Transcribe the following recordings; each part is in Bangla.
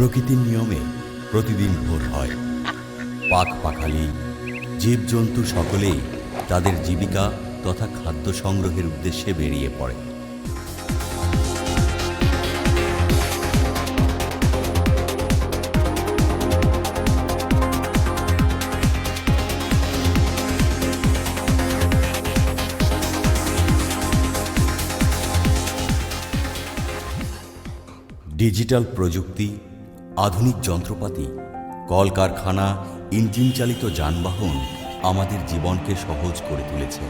প্রকৃতির নিয়মে প্রতিদিন ভোর হয়। পাক পাখালি, জীবজন্তু সকলেই তাদের জীবিকা তথা খাদ্য সংগ্রহের উদ্দেশ্যে বেরিয়ে পড়ে। ডিজিটাল প্রযুক্তি আধুনিক যন্ত্রপাতি, কলকারখানা ইঞ্জিন চালিত যানবাহন আমাদের জীবনকে সহজ করে তুলেছে।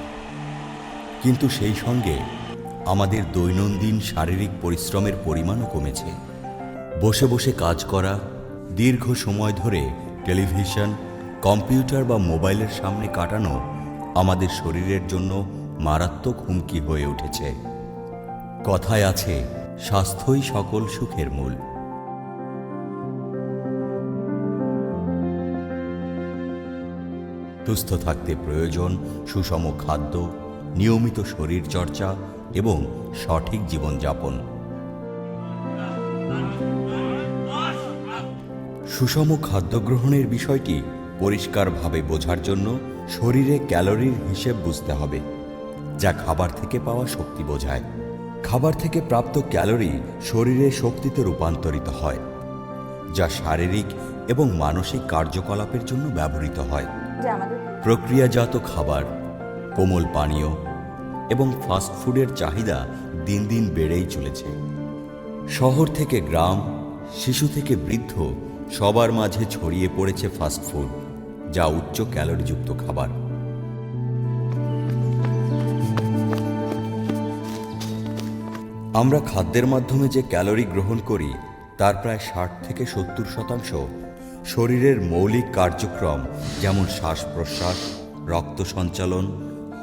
কিন্তু সেই সঙ্গে আমাদের দৈনন্দিন শারীরিক পরিশ্রমের পরিমাণও কমেছে। বসে বসে কাজ করা, দীর্ঘ সময় ধরে টেলিভিশন, কম্পিউটার বা মোবাইলের সামনে কাটানো আমাদের শরীরের জন্য মারাত্মক হুমকি হয়ে উঠেছে। কথায় আছে, স্বাস্থ্যই সকল সুখের মূল। সুস্থ থাকতে প্রয়োজন সুষম খাদ্য, নিয়মিত শরীর চর্চা এবং সঠিক জীবনযাপন। সুষম খাদ্য গ্রহণের বিষয়টি পরিষ্কারভাবে বোঝার জন্য শরীরে ক্যালোরির হিসেব বুঝতে হবে, যা খাবার থেকে পাওয়া শক্তি বোঝায়। খাবার থেকে প্রাপ্ত ক্যালোরি শরীরে শক্তিতে রূপান্তরিত হয়, যা শারীরিক এবং মানসিক কার্যকলাপের জন্য ব্যবহৃত হয়। প্রক্রিয়াজাত খাবার, কোমল পানীয় এবং ফাস্ট ফুডের চাহিদা দিন দিন বেড়েই চলেছে। শহর থেকে গ্রাম, শিশু থেকে বৃদ্ধ সবার মাঝে ছড়িয়ে পড়েছে ফাস্ট ফুড যা উচ্চ ক্যালোরিযুক্ত খাবার। আমরা খাদ্যের মাধ্যমে যে ক্যালোরি গ্রহণ করি, তার প্রায় ষাট থেকে সত্তর শতাংশ শরীরের মৌলিক কার্যক্রম যেমন শ্বাস প্রশ্বাস রক্ত সঞ্চালন,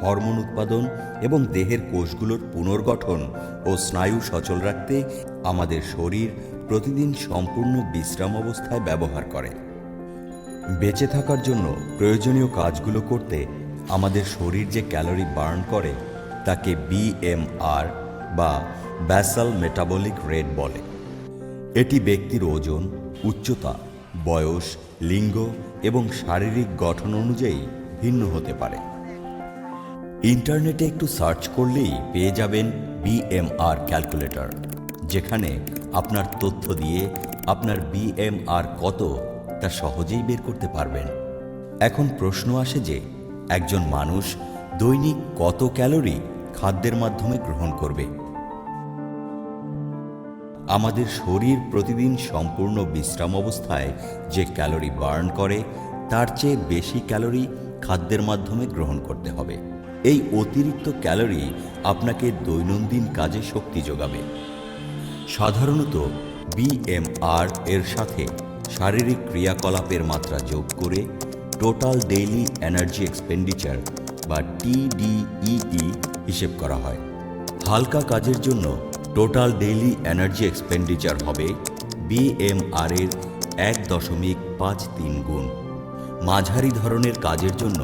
হরমোন উৎপাদন এবং দেহের কোষগুলোর পুনর্গঠন ও স্নায়ু সচল রাখতে আমাদের শরীর প্রতিদিন সম্পূর্ণ বিশ্রাম অবস্থায় ব্যবহার করে। বেঁচে থাকার জন্য প্রয়োজনীয় কাজগুলো করতে আমাদের শরীর যে ক্যালোরি বার্ন করে তাকে বিএমআর বা ব্যাসাল মেটাবলিক রেট বলে। এটি ব্যক্তির ওজন, উচ্চতা বয়স, লিঙ্গ এবং শারীরিক গঠন অনুযায়ী ভিন্ন হতে পারে। ইন্টারনেটে একটু সার্চ করলেই পেয়ে যাবেন বিএমআর ক্যালকুলেটর, যেখানে আপনার তথ্য দিয়ে আপনার বিএমআর কত তা সহজেই বের করতে পারবেন। এখন প্রশ্ন আসে যে, একজন মানুষ দৈনিক কত ক্যালোরি খাদ্যের মাধ্যমে গ্রহণ করবে? আমাদের শরীর প্রতিদিন সম্পূর্ণ বিশ্রাম অবস্থায় যে ক্যালোরি বার্ন করে, তার চেয়ে বেশি ক্যালোরি খাদ্যের মাধ্যমে গ্রহণ করতে হবে। এই অতিরিক্ত ক্যালোরি আপনাকে দৈনন্দিন কাজে শক্তি যোগাবে। সাধারণত বিএমআর এর সাথে শারীরিক ক্রিয়াকলাপের মাত্রা যোগ করে টোটাল ডেইলি এনার্জি এক্সপেন্ডিচার বা টিডিইই হিসেব করা হয়। হালকা কাজের জন্য টোটাল ডেইলি এনার্জি এক্সপেন্ডিচার হবে বিএমআর এর এক দশমিক পাঁচ তিন গুণ। মাঝারি ধরনের কাজের জন্য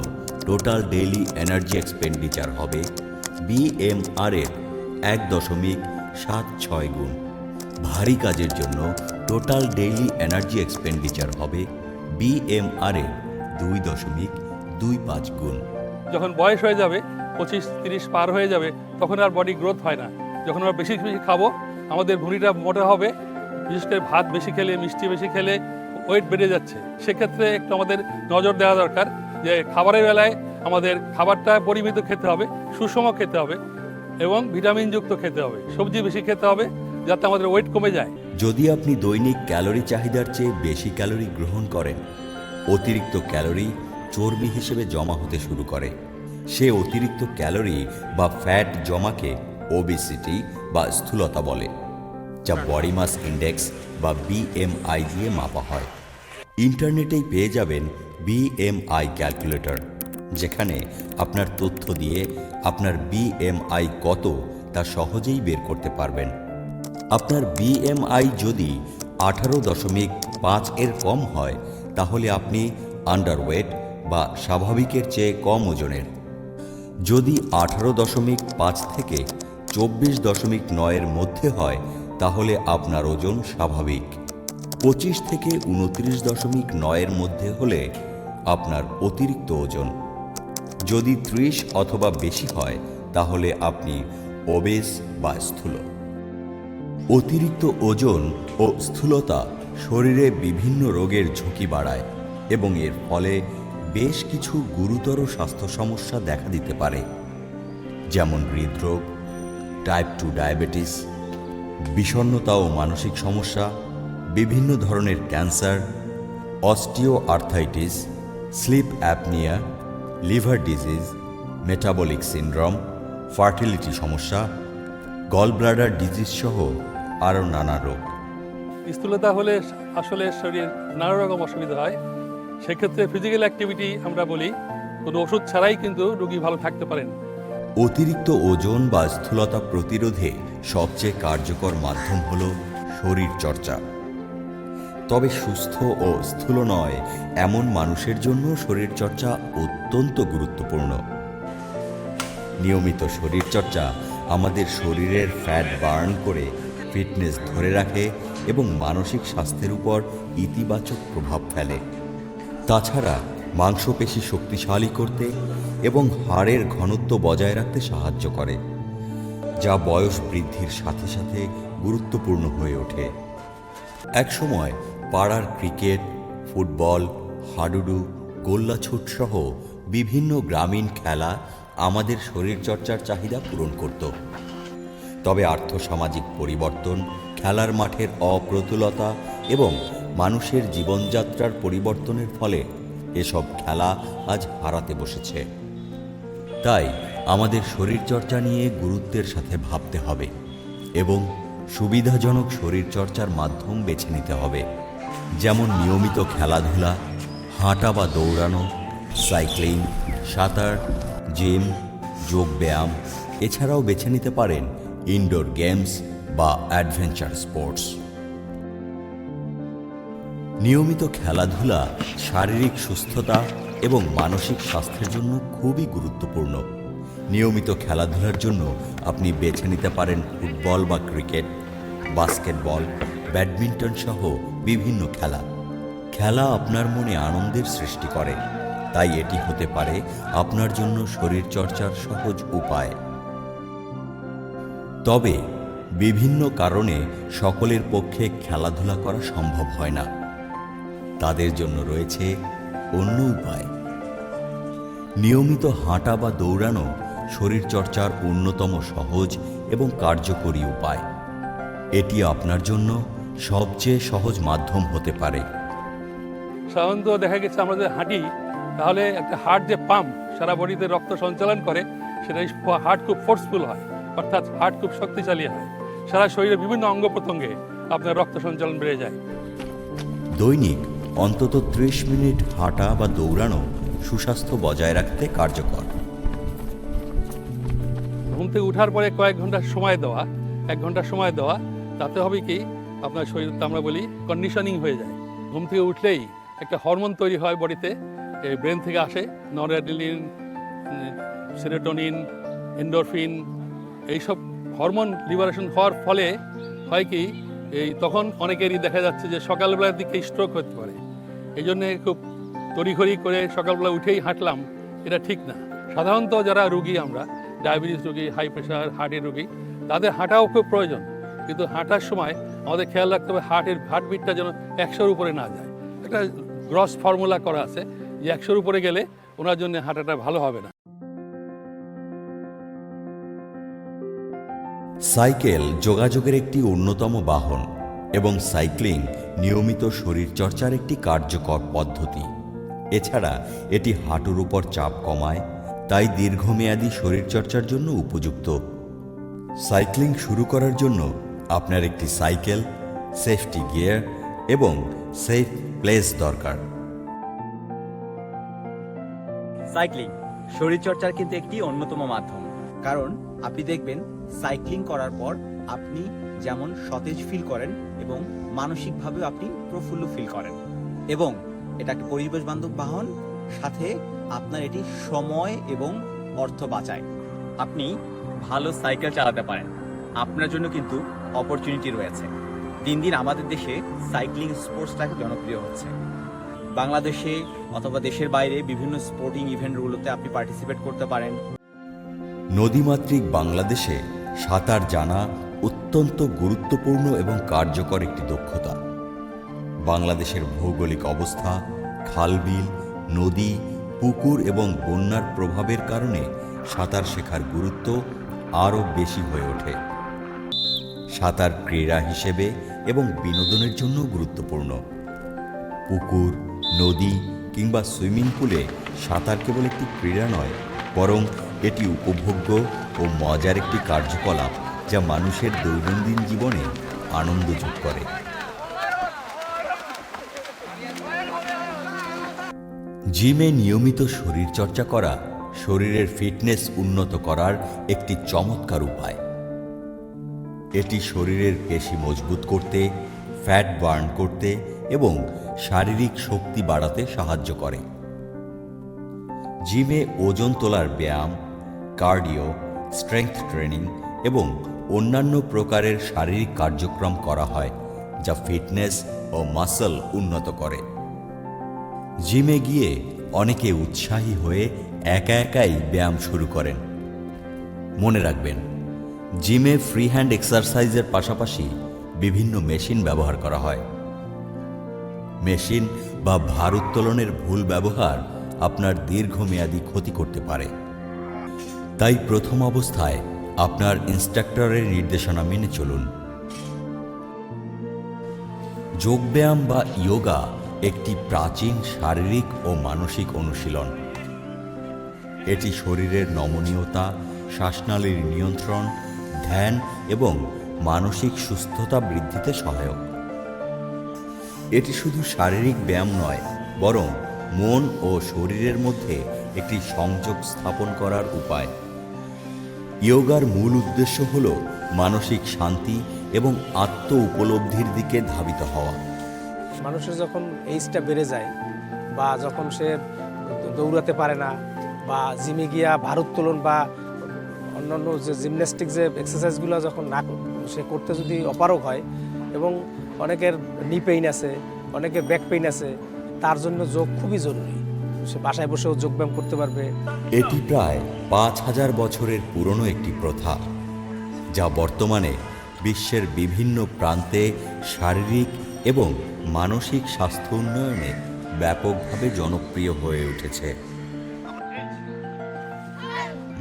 টোটাল ডেইলি এনার্জি এক্সপেন্ডিচার হবে বিএমআর এর এক দশমিক সাত ছয় গুণ। ভারী কাজের জন্য টোটাল ডেইলি এনার্জি এক্সপেন্ডিচার হবে বিএমআর এর দুই দশমিক দুই পাঁচ গুণ। যখন বয়স হয়ে যাবে, পঁচিশ, তিরিশ পার হয়ে যাবে, তখন আর বডি গ্রোথ হয় না। যখন আমরা বেশি বেশি খাব, আমাদের ভুঁড়িটা মোটা হবে, বিশেষ করে ভাত বেশি খেলে, মিষ্টি বেশি খেলে ওয়েট বেড়ে যাচ্ছে। সেক্ষেত্রে একটু আমাদের নজর দেওয়া দরকার যে খাবারের বেলায় আমাদের খাবারটা পরিমিত খেতে হবে, সুষম খেতে হবে এবং ভিটামিনযুক্ত খেতে হবে। সবজি বেশি খেতে হবে যাতে আমাদের ওয়েট কমে যায়। যদি আপনি দৈনিক ক্যালোরি চাহিদার চেয়ে বেশি ক্যালোরি গ্রহণ করেন, অতিরিক্ত ক্যালোরি চর্বি হিসেবে জমা হতে শুরু করে। সে অতিরিক্ত ক্যালোরি বা ফ্যাট জমাকে ওবিসিটি বা স্থূলতা বলে, যা বডি মাস ইন্ডেক্স বা বিএমআই দিয়ে মাপা হয়। ইন্টারনেটেই পেয়ে যাবেন বিএমআই ক্যালকুলেটর যেখানে আপনার তথ্য দিয়ে আপনার বিএমআই কত তা সহজেই বের করতে পারবেন। আপনার বিএমআই যদি আঠারো দশমিক পাঁচ এর কম হয়, তাহলে আপনি আন্ডারওয়েট বা স্বাভাবিকের চেয়ে কম ওজনের। যদি আঠারো দশমিক পাঁচ থেকে চব্বিশ দশমিক নয়ের মধ্যে হয়, তাহলে আপনার ওজন স্বাভাবিক। পঁচিশ থেকে উনত্রিশ দশমিক নয়ের মধ্যে হলে আপনার অতিরিক্ত ওজন। যদি ত্রিশ অথবা বেশি হয়, তাহলে আপনি ওবেস বা স্থূল। অতিরিক্ত ওজন ও স্থূলতা শরীরে বিভিন্ন রোগের ঝুঁকি বাড়ায় এবং এর ফলে বেশ কিছু গুরুতর স্বাস্থ্য সমস্যা দেখা দিতে পারে, যেমন হৃদরোগ টাইপ টু ডায়াবেটিস বিষণ্ণতা ও মানসিক সমস্যা, বিভিন্ন ধরনের cancer osteoarthritis sleep apnoea, liver disease metabolic syndrome fertility সমস্যা গল ব্লাডার ডিজিজ সহ আরও নানা রোগ। স্থূলতা হলে আসলে শরীরের নানা রকম অসুবিধা হয়। সেক্ষেত্রে ফিজিক্যাল অ্যাক্টিভিটি আমরা বলি, কোনো ওষুধ ছাড়াই কিন্তু রোগী ভালো থাকতে পারেন। অতিরিক্ত ওজন বা স্থূলতা প্রতিরোধে সবচেয়ে কার্যকর মাধ্যম হল শরীর চর্চা। তবে সুস্থ ও স্থূল নয়, এমন মানুষের জন্য শরীরচর্চা অত্যন্ত গুরুত্বপূর্ণ। নিয়মিত শরীরচর্চা আমাদের শরীরের ফ্যাট বার্ন করে ফিটনেস ধরে রাখে এবং মানসিক স্বাস্থ্যের উপর ইতিবাচক প্রভাব ফেলে। তাছাড়া মাংসপেশি শক্তিশালী করতে এবং হাড়ের ঘনত্ব বজায় রাখতে সাহায্য করে, যা বয়স বৃদ্ধির সাথে সাথে গুরুত্বপূর্ণ হয়ে ওঠে। একসময় পাড়ার ক্রিকেট, ফুটবল, হাডুডু, গোল্লাছুট সহ বিভিন্ন গ্রামীণ খেলা আমাদের শরীরচর্চার চাহিদা পূরণ করত। তবে আর্থসামাজিক পরিবর্তন, খেলার মাঠের অপ্রতুলতা এবং মানুষের জীবনযাত্রার পরিবর্তনের ফলে এসব খেলা আজ হারাতে বসেছে। তাই আমাদের শরীরচর্চা নিয়ে গুরুত্বের সাথে ভাবতে হবে এবং সুবিধাজনক শরীরচর্চার মাধ্যম বেছে নিতে হবে, যেমন নিয়মিত খেলাধুলা, হাঁটা বা দৌড়ানো, সাইক্লিং, সাঁতার, জিম, যোগব্যায়াম, এছাড়াও বেছে নিতে পারেন ইনডোর গেমস বা অ্যাডভেঞ্চার স্পোর্টস নিয়মিত খেলাধুলা, শারীরিক সুস্থতা এবং মানসিক স্বাস্থ্যের জন্য খুবই গুরুত্বপূর্ণ। নিয়মিত খেলাধুলার জন্য আপনি বেছে নিতে পারেন ফুটবল বা ক্রিকেট, বাস্কেটবল, ব্যাডমিন্টন সহ বিভিন্ন খেলা। খেলা আপনার মনে আনন্দের সৃষ্টি করে, তাই এটি হতে পারে আপনার জন্য শরীরচর্চার সহজ উপায়। তবে বিভিন্ন কারণে সকলের পক্ষে খেলাধুলা করা সম্ভব হয় না। তাদের জন্য রয়েছে অন্য উপায়। নিয়মিত হাঁটা বা দৌড়ানো শরীরচর্চার অন্যতম সহজ এবং কার্যকরী উপায়। এটি আপনার জন্য সবচেয়ে সহজ মাধ্যম হতে পারে। সাধারণত দেখা গেছে আমরা যদি হাঁটি তাহলে একটা হার্ট যে পাম্প সারা বডিতে রক্ত সঞ্চালন করে সেটা হার্ট খুব ফোর্সফুল হয় অর্থাৎ হার্ট খুব শক্তিশালী হয়। সারা শরীরের বিভিন্ন অঙ্গ প্রত্যঙ্গে আপনার রক্ত সঞ্চালন বেড়ে যায়। দৈনিক অন্তত ত্রিশ মিনিট হাঁটা বা দৌড়ানো সুস্বাস্থ্য বজায় রাখতে কার্যকর। ঘুম থেকে উঠার পরে কয়েক ঘণ্টা সময় দেওয়া, এক ঘণ্টা সময় দেওয়া, তাতে হবে কি আপনার শরীর আমরা বলি কন্ডিশনিং হয়ে যায়। ঘুম থেকে উঠলেই একটা হরমোন তৈরি হয় বডিতে এই ব্রেন থেকে আসে নরঅ্যাড্রিনালিন সেরোটোনিন এন্ডোরফিন এইসব হরমোন লিবারেশন হওয়ার ফলে হয় কি, এই তখন অনেকেরই দেখা যাচ্ছে যে সকালবেলার দিকে স্ট্রোক হতে পারে। এই জন্যে খুব তড়িঘড়ি করে সকালবেলা উঠেই হাঁটলাম, এটা ঠিক না। সাধারণত যারা রুগী আমরা, ডায়াবেটিস রুগী, হাই প্রেশার হার্টের রুগী, তাদের হাঁটাও খুব প্রয়োজন। কিন্তু হাঁটার সময় আমাদের খেয়াল রাখতে হবে হার্টের হার্টবিটটা যেন একশোর উপরে না যায়। একটা গ্রস ফর্মুলা করা আছে যে একশোর উপরে গেলে ওনার জন্য হাঁটাটা ভালো হবে না। সাইকেল যোগাযোগের একটি অন্যতম বাহন এবং সাইক্লিং নিয়মিত শরীরচর্চার একটি কার্যকর পদ্ধতি। এছাড়া এটি হাঁটুর উপর চাপ কমায়, তাই দীর্ঘমেয়াদী শরীরচর্চার জন্য উপযুক্ত। সাইক্লিং শুরু করার জন্য আপনার একটি সাইকেল, সেফটি গিয়ার এবং সেফ প্লেস দরকার। সাইক্লিং শরীরচর্চার কিন্তু একটি অন্যতম মাধ্যম। কারণ আপনি দেখবেন সাইক্লিং করার পর আপনি যেমন সতেজ ফিল করেন এবং মানসিকভাবেও আপনি প্রফুল্ল ফিল করেন। এবং এটা একটি পরিবেশ বান্ধব বাহন, সাথে আপনার এটি সময় এবং অর্থ বাঁচায়। আপনি ভালো সাইকেল চালাতে পারেন। আপনার জন্য কিন্তু অপরচুনিটি রয়েছে। দিন দিন আমাদের দেশে সাইক্লিং স্পোর্টসটাকে জনপ্রিয় হচ্ছে। বাংলাদেশে অথবা দেশের বাইরে বিভিন্ন স্পোর্টিং ইভেন্টগুলোতে আপনি পার্টিসিপেট করতে পারেন। নদীমাতৃক বাংলাদেশে সাঁতার জানা অত্যন্ত গুরুত্বপূর্ণ এবং কার্যকর একটি দক্ষতা। বাংলাদেশের ভৌগোলিক অবস্থা, খালবিল, নদী, পুকুর এবং বন্যার প্রভাবের কারণে সাঁতার শেখার গুরুত্ব আরও বেশি হয়ে ওঠে। সাঁতার ক্রীড়া হিসেবে এবং বিনোদনের জন্য গুরুত্বপূর্ণ। পুকুর, নদী কিংবা সুইমিং পুলে সাঁতার কেবল একটি ক্রীড়া নয়, বরং এটি উপভোগ্য ও মজার একটি কার্যকলাপ যা মানুষের দৈনন্দিন জীবনে আনন্দ যোগ করে। জিমে নিয়মিত শরীরচর্চা করা, শরীরের ফিটনেস উন্নত করার একটি চমৎকার উপায়। এটি শরীরের পেশি মজবুত করতে, ফ্যাট বার্ন করতে এবং শারীরিক শক্তি বাড়াতে সাহায্য করে। জিমে ওজন তোলার ব্যায়াম, কার্ডিও, স্ট্রেংথ ট্রেনিং এবং অন্যান্য প্রকারের শারীরিক কার্যক্রম করা হয়, যা ফিটনেস ও মাসল উন্নত করে। জিমে গিয়ে অনেকে উৎসাহী হয়ে একা একাই ব্যায়াম শুরু করেন। মনে রাখবেন, জিমে ফ্রি হ্যান্ড এক্সারসাইজের পাশাপাশি বিভিন্ন মেশিন ব্যবহার করা হয়। মেশিন বা ভার উত্তোলনের ভুল ব্যবহার আপনার দীর্ঘমেয়াদী ক্ষতি করতে পারে। তাই প্রথম অবস্থায় আপনার ইনস্ট্রাক্টরের নির্দেশনা মেনে চলুন। যোগব্যায়াম বা ইয়োগা একটি প্রাচীন শারীরিক ও মানসিক অনুশীলন। এটি শরীরের নমনীয়তা, শ্বাসনালীর নিয়ন্ত্রণ, ধ্যান এবং মানসিক সুস্থতা বৃদ্ধিতে সহায়ক। এটি শুধু শারীরিক ব্যায়াম নয়, বরং মন ও শরীরের মধ্যে একটি সংযোগ স্থাপন করার উপায়। ইয়োগার মূল উদ্দেশ্য হল মানসিক শান্তি এবং আত্ম উপলব্ধির দিকে ধাবিত হওয়া। মানুষের যখন এইজটা বেড়ে যায় বা যখন সে দৌড়াতে পারে না বা জিমে গিয়া ভারোত্তোলন বা অন্যান্য যে জিমন্যাস্টিক যে এক্সারসাইজগুলো যখন না সে করতে যদি অপারগ হয় এবং অনেকের নি পেইন আছে, অনেকের ব্যাক পেইন আছে, তার জন্য যোগ খুবই জরুরি। সে বাসায় বসেও যোগব্যায়াম করতে পারবে। এটি প্রায় পাঁচ হাজার বছরের পুরনো একটি প্রথা, যা বর্তমানে বিশ্বের বিভিন্ন প্রান্তে শারীরিক এবং মানসিক স্বাস্থ্য উন্নয়নে ব্যাপকভাবে জনপ্রিয় হয়ে উঠেছে।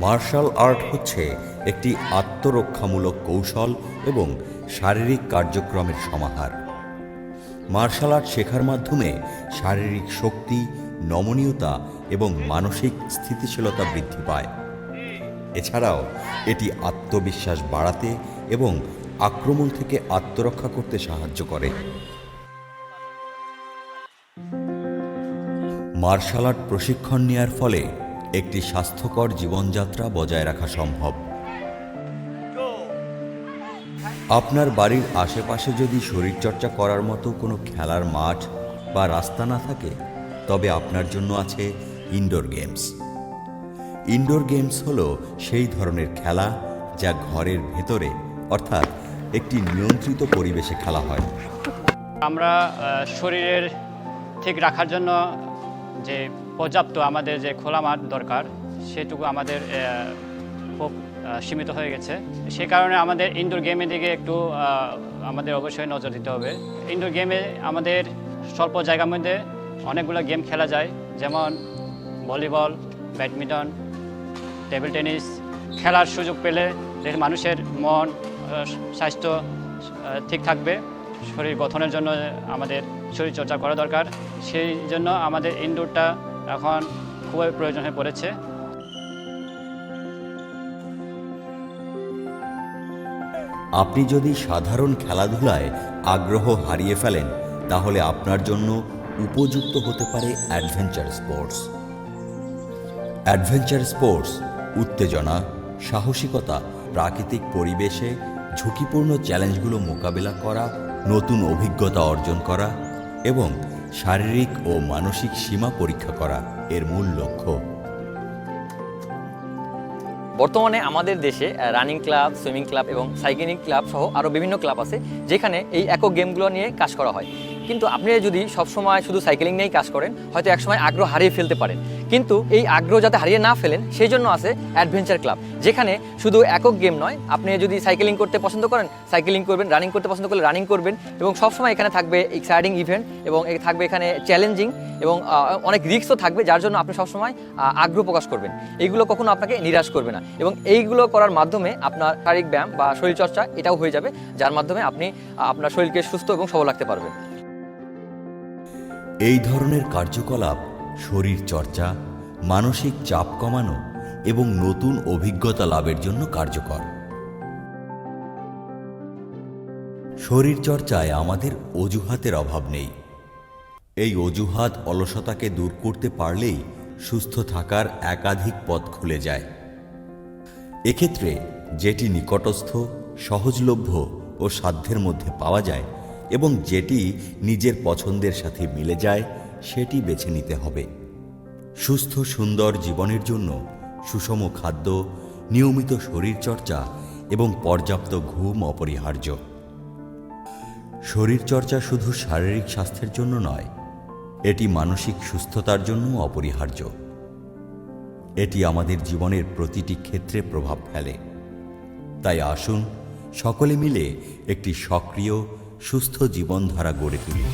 মার্শাল আর্ট হচ্ছে একটি আত্মরক্ষামূলক কৌশল এবং শারীরিক কার্যক্রমের সমাহার। মার্শাল আর্ট শেখার মাধ্যমে শারীরিক শক্তি, নমনীয়তা এবং মানসিক স্থিতিশীলতা বৃদ্ধি পায়। এছাড়াও এটি আত্মবিশ্বাস বাড়াতে এবং আক্রমণ থেকে আত্মরক্ষা করতে সাহায্য করে। মার্শাল আর্ট প্রশিক্ষণ নেয়ার ফলে একটি স্বাস্থ্যকর জীবনযাত্রা বজায় রাখা সম্ভব। আপনার বাড়ির আশেপাশে যদি শরীরচর্চা করার মতো কোনো খেলার মাঠ বা রাস্তা না থাকে, তবে আপনার জন্য আছে ইনডোর গেমস ইনডোর গেমস হলো সেই ধরনের খেলা যা ঘরের ভেতরে, অর্থাৎ একটি নিয়ন্ত্রিত পরিবেশে খেলা হয়। আমরা শরীরের ঠিক রাখার জন্য যে পর্যাপ্ত আমাদের যে খোলা মাঠ দরকার, সেটুকু আমাদের খুব সীমিত হয়ে গেছে। সে কারণে আমাদের ইনডোর গেমের দিকে একটু আমাদের অবশ্যই নজর দিতে হবে। ইনডোর গেমে আমাদের স্বল্প জায়গার মধ্যে অনেকগুলো গেম খেলা যায়, যেমন ভলিবল, ব্যাডমিন্টন, টেবিল টেনিস। খেলার সুযোগ পেলে মানুষের মন স্বাস্থ্য ঠিক থাকবে। শরীর গঠনের জন্য আমাদের শরীর চর্চা করা দরকার। সেই জন্য আমাদের ইনডোরটা এখন খুবই প্রয়োজন হয়ে পড়েছে। আপনি যদি সাধারণ খেলাধুলায় আগ্রহ হারিয়ে ফেলেন, তাহলে আপনার জন্য উপযুক্ত হতে পারে অ্যাডভেঞ্চার স্পোর্টস। অ্যাডভেঞ্চার স্পোর্টস, উত্তেজনা, সাহসিকতা, প্রাকৃতিক পরিবেশে ঝুঁকিপূর্ণ চ্যালেঞ্জগুলো মোকাবিলা করা, নতুন অভিজ্ঞতা অর্জন করা এবং শারীরিক ও মানসিক সীমা পরীক্ষা করা এর মূল লক্ষ্য। বর্তমানে আমাদের দেশে রানিং ক্লাব সুইমিং ক্লাব এবং সাইকেলিং ক্লাব সহ আরও বিভিন্ন ক্লাব আছে, যেখানে এই একক গেমগুলো নিয়ে কাজ করা হয়। কিন্তু আপনি যদি সবসময় শুধু সাইকেলিং নিয়েই কাজ করেন, হয়তো একসময় আগ্রহ হারিয়ে ফেলতে পারেন। কিন্তু এই আগ্রহ যাতে হারিয়ে না ফেলেন, সেই জন্য আছে অ্যাডভেঞ্চার ক্লাব যেখানে শুধু একক গেম নয়, আপনি যদি সাইকেলিং করতে পছন্দ করেন সাইকেলিং করবেন রানিং করতে পছন্দ করলে রানিং করবেন, এবং সবসময় এখানে থাকবে এক্সাইটিং ইভেন্ট এবং থাকবে এখানে চ্যালেঞ্জিং এবং অনেক রিস্কও থাকবে, যার জন্য আপনি সবসময় আগ্রহ প্রকাশ করবেন। এইগুলো কখনো আপনাকে নিরাশ করবে না, এবং এইগুলো করার মাধ্যমে আপনার শারীরিক ব্যায়াম বা শরীরচর্চা এটাও হয়ে যাবে, যার মাধ্যমে আপনি আপনার শরীরকে সুস্থ এবং সবল রাখতে পারবেন। এই ধরনের কার্যকলাপ শরীর চর্চা, মানসিক চাপ কমানো এবং নতুন অভিজ্ঞতা লাভের জন্য কার্যকর। শরীর চর্চায় আমাদের অজুহাতের অভাব নেই। এই অজুহাত অলসতাকে দূর করতে পারলেই সুস্থ থাকার একাধিক পথ খুলে যায়। এক্ষেত্রে যেটি নিকটস্থ, সহজলভ্য ও সাধ্যের মধ্যে পাওয়া যায় এবং যেটি নিজের পছন্দের সাথে মিলে যায় সেটি বেছে নিতে হবে। সুস্থ, সুন্দর জীবনের জন্য সুষম খাদ্য, নিয়মিত শরীরচর্চা এবং পর্যাপ্ত ঘুম অপরিহার্য। শরীরচর্চা শুধু শারীরিক স্বাস্থ্যের জন্য নয়, এটি মানসিক সুস্থতার জন্য অপরিহার্য। এটি আমাদের জীবনের প্রতিটি ক্ষেত্রে প্রভাব ফেলে। তাই আসুন, সকলে মিলে একটি সক্রিয়, সুস্থ জীবনধারা গড়ে তুলি।